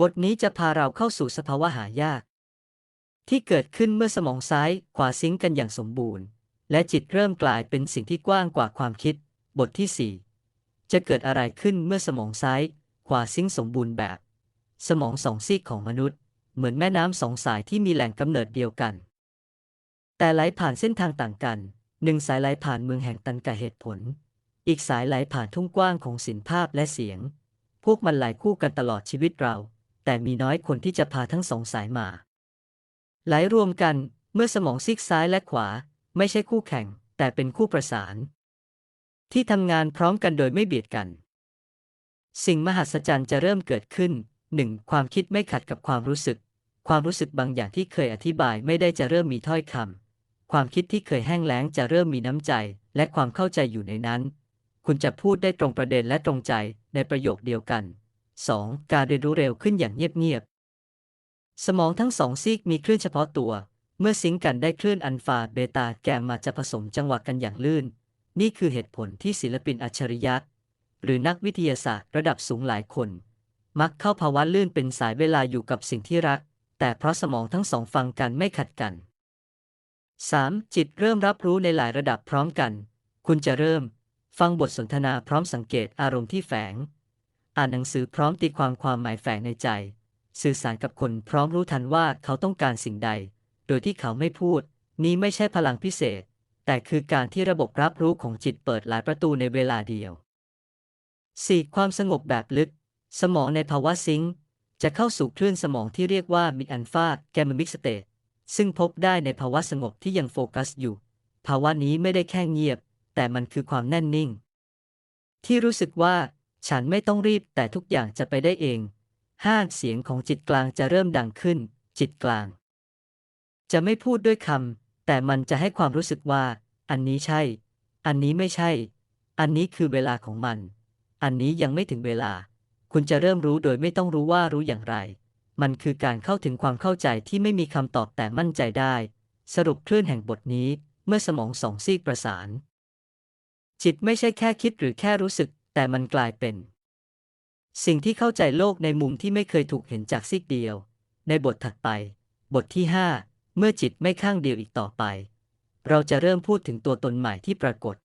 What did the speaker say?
บทนี้จะพาเราเข้าสู่สภาวะหายาก ที่เกิดขึ้นเมื่อสมองซ้ายขวาซิงกันอย่างสมบูรณ์ และจิตเริ่มกลายเป็นสิ่งที่กว้างกว่าความคิด บทที่ 4 จะเกิดอะไรขึ้นเมื่อสมองซ้ายขวาซิงสมบูรณ์แบบ สมองสองซีกของมนุษย์ เหมือนแม่น้ำสองสายที่มีแหล่งกำเนิดเดียวกัน แต่ไหลผ่านเส้นทางต่างกันหนึ่งสายไหลผ่านเมืองแห่งตันกะเหตุผล อีกสายไหลผ่านทุ่งกว้างของศิลภาพและเสียง พวกมันไหลคู่กันตลอดชีวิตเรา แต่มีน้อยคนที่จะพาทั้งสองสายมา ไหลรวมกันเมื่อสมองซีกซ้ายและขวา ไม่ใช่คู่แข่ง แต่เป็นคู่ประสาน ที่ทำงานพร้อมกันโดยไม่เบียดกัน สิ่งมหัศจรรย์จะเริ่มเกิดขึ้น 1. ความคิดไม่ขัดกับความรู้สึก ความรู้สึกบางอย่างที่เคยอธิบายไม่ได้จะเริ่มมีถ้อยคำความคิดที่เคยแห้งแล้งจะเริ่มมีน้ำใจ และความเข้าใจอยู่ในนั้น คุณจะพูดได้ตรงประเด็นและตรงใจในประโยคเดียวกัน 2. การเรียนรู้เร็วขึ้นอย่างเงียบๆ สมองทั้งสองซีกมีคลื่นเฉพาะตัว เมื่อซิงก์กันได้คลื่นอัลฟาเบตาแกมมาจะผสมจังหวะกันอย่างลื่น นี่คือเหตุผลที่ศิลปินอัจฉริยะ หรือนักวิทยาศาสตร์ระดับสูงหลายคน มักเข้าภาวะลื่นเป็นสายเวลาอยู่กับสิ่งที่รัก แต่เพราะสมองทั้งสองฟังกันไม่ขัดกัน 3. จิตเริ่มรับรู้ในหลายระดับพร้อมกัน คุณจะเริ่ม ฟังบทสนทนาพร้อมสังเกตอารมณ์ที่แฝง อ่านหนังสือพร้อมตีความความหมายแฝงในใจ สื่อสารกับคนพร้อมรู้ทันว่าเขาต้องการสิ่งใด โดยที่เขาไม่พูด นี้ไม่ใช่พลังพิเศษ แต่คือการที่ระบบรับรู้ของจิตเปิดหลายประตูในเวลาเดียว 4. ความสงบแบบลึก สมองในภาวะซิงค์จะเข้าสู่คลื่นสมองที่เรียกว่ามิดอัลฟาแกมมิกสเตตซึ่งพบได้ในภาวะสงบที่ยังโฟกัสอยู่ ภาวะนี้ไม่ได้แค่เงียบ แต่มันคือความแน่นนิ่ง ที่รู้สึกว่า ฉันไม่ต้องรีบแต่ทุกอย่างจะไปได้เอง ห้าเสียงของจิตกลางจะเริ่มดังขึ้น จิตกลาง จะไม่พูดด้วยคำแต่มันจะให้ความรู้สึกว่า อันนี้ใช่ อันนี้ไม่ใช่ อันนี้คือเวลาของมัน อันนี้ยังไม่ถึงเวลา คุณจะเริ่มรู้โดยไม่ต้องรู้ว่ารู้อย่างไร มันคือการเข้าถึงความเข้าใจที่ไม่มีคำตอบแต่มั่นใจได้ สรุปคลื่นแห่งบทนี้ เมื่อสมองสองซีกประสานจิตไม่ใช่แค่คิดหรือแค่รู้สึก แต่มันกลายเป็น สิ่งที่เข้าใจโลกในมุมที่ไม่เคยถูกเห็นจากซีกเดียว ในบทถัดไป บทที่ 5 เมื่อจิตไม่ข้างเดียวอีกต่อไป เราจะเริ่มพูดถึงตัวตนใหม่ที่ปรากฏ